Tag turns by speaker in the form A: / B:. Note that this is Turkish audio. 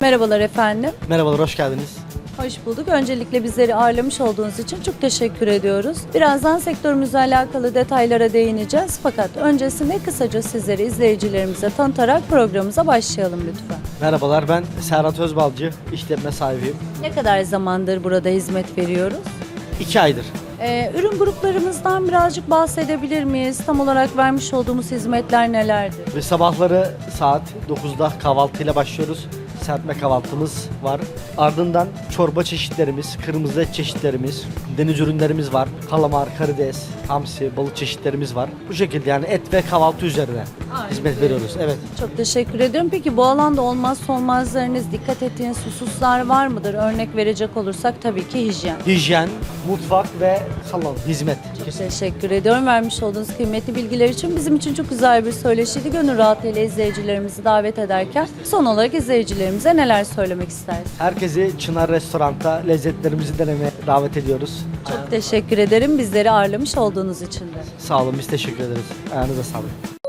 A: Merhabalar efendim.
B: Merhabalar, hoş geldiniz.
A: Hoş bulduk. Öncelikle bizleri ağırlamış olduğunuz için çok teşekkür ediyoruz. Birazdan sektörümüzle alakalı detaylara değineceğiz. Fakat öncesinde kısaca sizleri izleyicilerimize tanıtarak programımıza başlayalım lütfen.
B: Merhabalar, ben Serhat Özbalcı, işletme sahibiyim.
A: Ne kadar zamandır burada hizmet veriyoruz?
B: İki aydır.
A: Ee, ürün gruplarımızdan birazcık bahsedebilir miyiz? Tam olarak vermiş olduğumuz hizmetler nelerdir?
B: Ve sabahları saat 9'da kahvaltıyla başlıyoruz. Serpme kahvaltımız var. Ardından çorba çeşitlerimiz, kırmızı et çeşitlerimiz, deniz ürünlerimiz var. Kalamar, karides, hamsi, balık çeşitlerimiz var. Bu şekilde yani et ve kahvaltı üzerine hizmet veriyoruz. Evet.
A: Çok teşekkür ediyorum. Peki bu alanda olmazsa olmazlarınız, dikkat ettiğiniz hususlar var mıdır? Örnek verecek olursak tabii ki hijyen.
B: Hijyen, mutfak ve salon, hizmet.
A: Teşekkür ediyorum vermiş olduğunuz kıymetli bilgiler için. Bizim için çok güzel bir söyleşiydi. Gönül rahatlığıyla izleyicilerimizi davet ederken son olarak izleyicilerimize neler söylemek istersiniz?
B: Herkesi Çınar Restorant'ta lezzetlerimizi denemeye davet ediyoruz.
A: Çok teşekkür ederim bizleri ağırlamış olduğunuz için de.
B: Sağ olun, biz teşekkür ederiz. Ayağınıza sağlık.